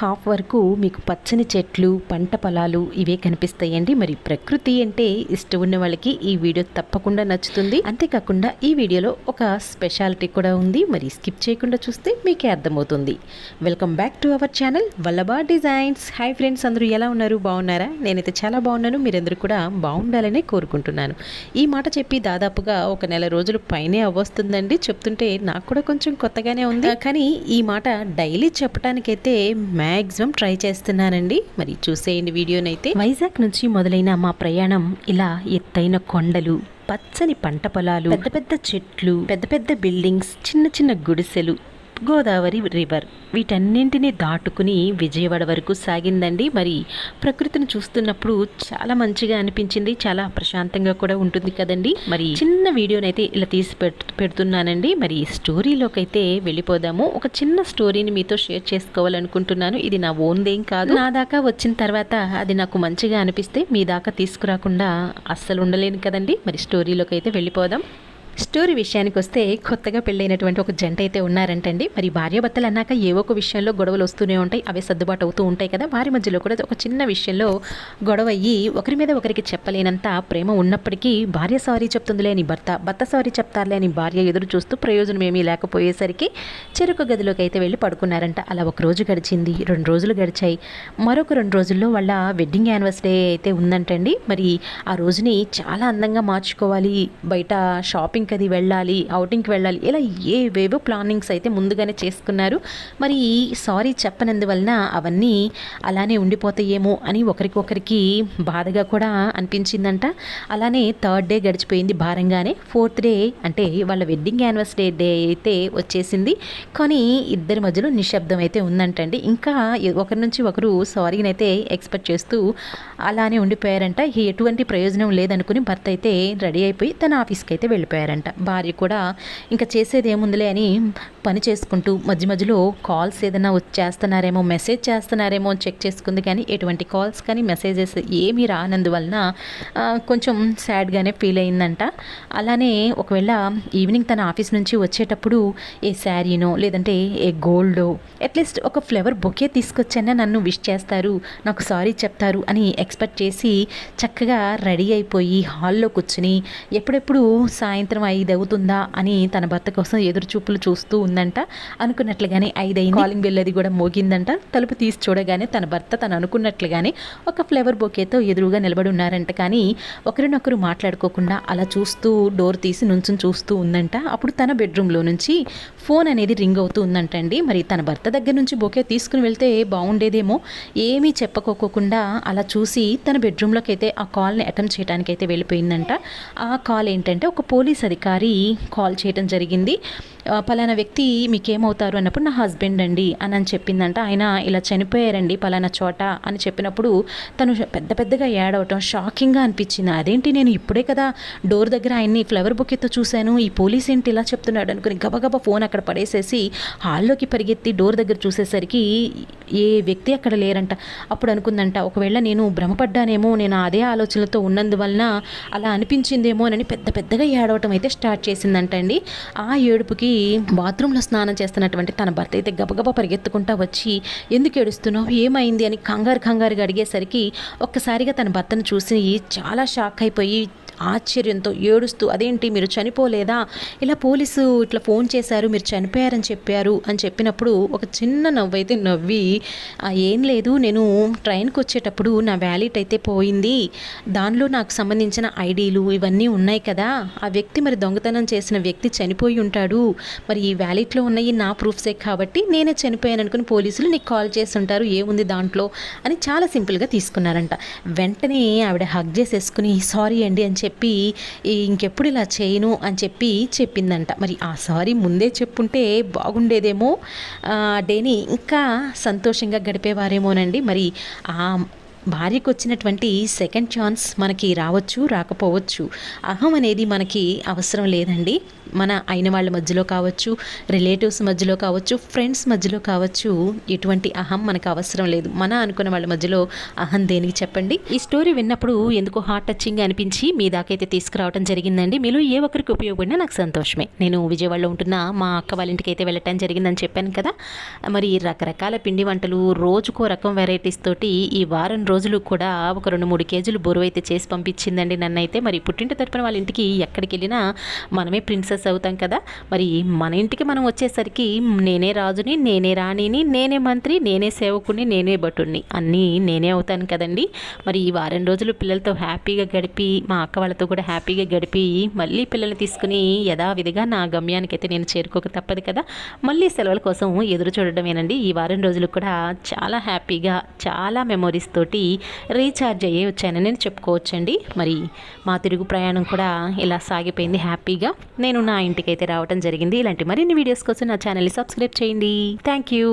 Half వరకు మీకు పచ్చని చెట్లు పంట పొలాలు ఇవే కనిపిస్తాయండి. మరి ప్రకృతి అంటే ఇష్టం ఉన్న వాళ్ళకి ఈ వీడియో తప్పకుండా నచ్చుతుంది. అంతేకాకుండా ఈ వీడియోలో ఒక స్పెషాలిటీ కూడా ఉంది. మరి స్కిప్ చేయకుండా చూస్తే మీకే అర్థమవుతుంది. Welcome back to our channel Vallabha designs. Hi friends అందరూ ఎలా ఉన్నారు? బాగున్నారా? నేనైతే చాలా బాగున్నాను. మీరందరూ కూడా బాగుండాలని కోరుకుంటున్నాను. ఈ మాట చెప్పి దాదాపుగా ఒక నెల రోజులు పైనే అవ్వస్తుందండి. చెప్తుంటే నాకు కూడా కొంచెం కొత్తగానే ఉంది. కానీ ఈ మాట డైలీ చెప్పడానికైతే మ్యాక్సిమం ట్రై చేస్తున్నానండి. మరి చూసేయండి వీడియోనైతే. వైజాగ్ నుంచి మొదలైన మా ప్రయాణం ఇలా ఎత్తైన కొండలు పచ్చని పంట పొలాలు పెద్ద పెద్ద చెట్లు పెద్ద పెద్ద బిల్డింగ్స్ చిన్న చిన్న గుడిసెలు గోదావరి రివర్. వీటన్నింటినీ దాటుకుని విజయవాడ వరకు సాగిందండి. మరి ప్రకృతిని చూస్తున్నప్పుడు చాలా మంచిగా అనిపించింది. చాలా ప్రశాంతంగా కూడా ఉంటుంది కదండి. మరి చిన్న వీడియోనైతే ఇలా తీసి పెడుతున్నానండి. మరి స్టోరీలోకైతే వెళ్ళిపోదాము. ఒక చిన్న స్టోరీని మీతో షేర్ చేసుకోవాలనుకుంటున్నాను. ఇది నా ఓన్దేం కాదు. నా దాకా వచ్చిన తర్వాత అది నాకు మంచిగా అనిపిస్తే మీ దాకా తీసుకురాకుండా అస్సలు ఉండలేను కదండి. మరి స్టోరీలోకి అయితే వెళ్ళిపోదాం. స్టోరీ విషయానికి వస్తే కొత్తగా పెళ్ళైనటువంటి ఒక జంట అయితే ఉన్నారంటండి. మరి భార్యాభర్తలు అన్నాక ఏవో ఒక విషయంలో గొడవలు వస్తూనే ఉంటాయి అవే సర్దుబాటు అవుతూ ఉంటాయి కదా. వారి మధ్యలో కూడా ఒక చిన్న విషయంలో గొడవ అయ్యి ఒకరి మీద ఒకరికి చెప్పలేనంత ప్రేమ ఉన్నప్పటికీ భార్య సారీ చెప్తుందిలే అని భర్త భర్త సారీ చెప్తారులే అని భార్య ఎదురు చూస్తూ ప్రయోజనం ఏమీ లేకపోయేసరికి చెరుకు గదిలోకి అయితే వెళ్ళి పడుకున్నారంట. అలా ఒక రోజు గడిచింది రెండు రోజులు గడిచాయి. మరొక రెండు రోజుల్లో వాళ్ళ వెడ్డింగ్ యానివర్సరీ అయితే ఉందంటండి. మరి ఆ రోజుని చాలా అందంగా మార్చుకోవాలి బయట షాపింగ్ షాపింగ్కి అది వెళ్ళాలి అవుటింగ్కి వెళ్ళాలి ఇలా ఏవేవో ప్లానింగ్స్ అయితే ముందుగానే చేసుకున్నారు. మరి సారీ చెప్పనందువలన అవన్నీ అలానే ఉండిపోతాయేమో అని ఒకరికొకరికి బాధగా కూడా అనిపించిందంట. అలానే థర్డ్ డే గడిచిపోయింది భారంగానే. ఫోర్త్ డే అంటే వాళ్ళ వెడ్డింగ్ యానివర్సరీ డే అయితే వచ్చేసింది. కానీ ఇద్దరి మధ్యలో నిశ్శబ్దం అయితే ఉందంటండి. ఇంకా ఒకరి నుంచి ఒకరు సారీని అయితే ఎక్స్పెక్ట్ చేస్తూ అలానే ఉండిపోయారంట. ఎటువంటి ప్రయోజనం లేదనుకుని భర్త అయితే రెడీ అయిపోయి తన ఆఫీస్కి అయితే వెళ్ళిపోయారు వెళ్ళిపోయారంట భార్య కూడా ఇంకా చేసేది ఏముందిలే అని పని చేసుకుంటూ మధ్య మధ్యలో కాల్స్ ఏదైనా చేస్తున్నారేమో మెసేజ్ చేస్తున్నారేమో అని చెక్ చేసుకుంది కానీ ఎటువంటి కాల్స్ కానీ మెసేజెస్ ఏమీ రానందువలన కొంచెం సాడ్గానే ఫీల్ అయిందంట. అలానే ఒకవేళ ఈవినింగ్ తన ఆఫీస్ నుంచి వచ్చేటప్పుడు ఏ శారీనో లేదంటే ఏ గోల్డో అట్లీస్ట్ ఒక ఫ్లవర్ బొకే తీసుకొచ్చైనా నన్ను విష్ చేస్తారు నాకు సారీ చెప్తారు అని ఎక్స్పెక్ట్ చేసి చక్కగా రెడీ అయిపోయి హాల్లో కూర్చుని ఎప్పుడెప్పుడు సాయంత్రం ఐదు అవుతుందా అని తన భర్త కోసం ఎదురు చూపులు చూస్తూ ఉందంట. అనుకున్నట్లుగానే ఐదైంది. కాలింగ్ బెల్ అది కూడా మోగిందంట. తలుపు తీసి చూడగానే తన భర్త తను అనుకున్నట్లుగానే ఒక ఫ్లేవర్ బొకేతో ఎదురుగా నిలబడి ఉన్నారంట. కానీ ఒకరినొకరు మాట్లాడుకోకుండా అలా చూస్తూ డోర్ తీసి నుంచుని చూస్తూ ఉందంట. అప్పుడు తన బెడ్రూమ్లో నుంచి ఫోన్ అనేది రింగ్ అవుతూ ఉందంటండి. మరి తన భర్త దగ్గర నుంచి బొకే తీసుకుని వెళ్తే బాగుండేదేమో ఏమీ చెప్పకోకుండా అలా చూసి తన బెడ్రూమ్లోకి అయితే ఆ కాల్ని అటెంప్ట్ చేయడానికి అయితే వెళ్ళిపోయిందంట. ఆ కాల్ ఏంటంటే ఒక పోలీస్ అధికారి కాల్ చేయడం జరిగింది. పలానా వ్యక్తి మీకేమవుతారు అన్నప్పుడు నా హస్బెండ్ అండి అని అని చెప్పిందంట. ఆయన ఇలా చనిపోయారండి పలానా చోట అని చెప్పినప్పుడు తను పెద్ద పెద్దగా ఏడవటం షాకింగ్గా అనిపించింది. అదేంటి నేను ఇప్పుడే కదా డోర్ దగ్గర ఆయన్ని ఫ్లవర్ బొకేతో చూశాను. ఈ పోలీస్ ఏంటి ఇలా చెప్తున్నాడు అనుకుని గబగబా ఫోన్ అక్కడ పడేసేసి హాల్లోకి పరిగెత్తి డోర్ దగ్గర చూసేసరికి ఏ వ్యక్తి అక్కడ లేరంట. అప్పుడు అనుకుందంట ఒకవేళ నేను భ్రమపడ్డానేమో నేను అదే ఆలోచనలతో ఉన్నందువలన అలా అనిపించిందేమో అని పెద్ద పెద్దగా ఏడవటం అయితే స్టార్ట్ చేసిందంటండి. ఆ ఏడుపుకి బాత్రూంలో స్నానం చేస్తున్నటువంటి తన భర్త అయితే గబగబా పరిగెత్తుకుంటా వచ్చి ఎందుకు ఏడుస్తున్నావు? ఏమైంది? అని కంగారు కంగారుగా అడిగేసరికి ఒక్కసారిగా తన భర్తను చూసి చాలా షాక్ అయిపోయి ఆశ్చర్యంతో ఏడుస్తూ అదేంటి మీరు చనిపోలేదా? ఇలా పోలీసు ఇట్లా ఫోన్ చేశారు మీరు చనిపోయారని చెప్పారు అని చెప్పినప్పుడు ఒక చిన్న నవ్వు అయితే నవ్వి ఏం లేదు నేను ట్రైన్కి వచ్చేటప్పుడు నా వ్యాలెట్ అయితే పోయింది. దానిలో నాకు సంబంధించిన ఐడీలు ఇవన్నీ ఉన్నాయి కదా. ఆ వ్యక్తి మరి దొంగతనం చేసిన వ్యక్తి చనిపోయి ఉంటాడు. మరి ఈ వ్యాలిట్లో ఉన్నాయి నా ప్రూఫ్సే కాబట్టి నేనే చనిపోయాను అనుకుని పోలీసులు నీకు కాల్ చేసి ఉంటారు ఏముంది దాంట్లో అని చాలా సింపుల్గా తీసుకున్నారంట. వెంటనే ఆవిడ హగ్ చేసేసుకుని సారీ అండి అని చెప్పి చెప్పి ఇంకెప్పుడు ఇలా చేయను అని చెప్పి చెప్పిందంట. మరి ఆ సారీ ముందే చెప్పుంటే బాగుండేదేమో. డేని ఇంకా సంతోషంగా గడిపేవారేమోనండి. మరి ఆ భార్యకు వచ్చినటువంటి సెకండ్ ఛాన్స్ మనకి రావచ్చు రాకపోవచ్చు. అహం అనేది మనకి అవసరం లేదండి. మన అయిన వాళ్ళ మధ్యలో కావచ్చు రిలేటివ్స్ మధ్యలో కావచ్చు ఫ్రెండ్స్ మధ్యలో కావచ్చు ఎటువంటి అహం మనకు అవసరం లేదు. మన అనుకున్న వాళ్ళ మధ్యలో అహం దేనికి చెప్పండి? ఈ స్టోరీ విన్నప్పుడు ఎందుకో హార్ట్ టచింగ్ అనిపించి మీ దాకైతే తీసుకురావడం జరిగిందండి. మీలో ఏ ఒక్కరికి ఉపయోగపడినా నాకు సంతోషమే. నేను విజయవాడలో ఉంటున్న మా అక్క వాళ్ళ ఇంటికి అయితే వెళ్ళటం జరిగిందని చెప్పాను కదా. మరి రకరకాల పిండి వంటలు రోజుకో రకం వెరైటీస్ తోటి ఈ వారం రోజులు కూడా ఒక రెండు మూడు కేజీలు బరువు అయితే చేసి పంపించిందండి నన్ను అయితే మరి పుట్టింటి తరపున వాళ్ళ ఇంటికి ఎక్కడికి వెళ్ళినా మనమే ప్రిన్సెస్ అవుతాం కదా. మరి మన ఇంటికి మనం వచ్చేసరికి నేనే రాజుని నేనే రాణిని నేనే మంత్రి నేనే సేవకుని నేనే భటుని అన్నీ నేనే అవుతాను కదండి. మరి ఈ వారం రోజులు పిల్లలతో హ్యాపీగా గడిపి మా అక్క వాళ్ళతో కూడా హ్యాపీగా గడిపి మళ్ళీ పిల్లల్ని తీసుకుని యథావిధిగా నా గమ్యానికి అయితే నేను చేరుకోక తప్పదు కదా. మళ్ళీ సెలవుల కోసం ఎదురు చూడడమేనండి. ఈ వారం రోజులు కూడా చాలా హ్యాపీగా చాలా మెమొరీస్ తోటి రీఛార్జ్ అయ్యే వచ్చానని నేను చెప్పుకోవచ్చండి. మరి మా తిరుగు ప్రయాణం కూడా ఇలా సాగిపోయింది హ్యాపీగా. నేను నా ఇంటికైతే రావడం జరిగింది. ఇలాంటి మరిన్ని వీడియోస్ కోసం నా ఛానల్ని సబ్స్క్రైబ్ చేయండి. Thank you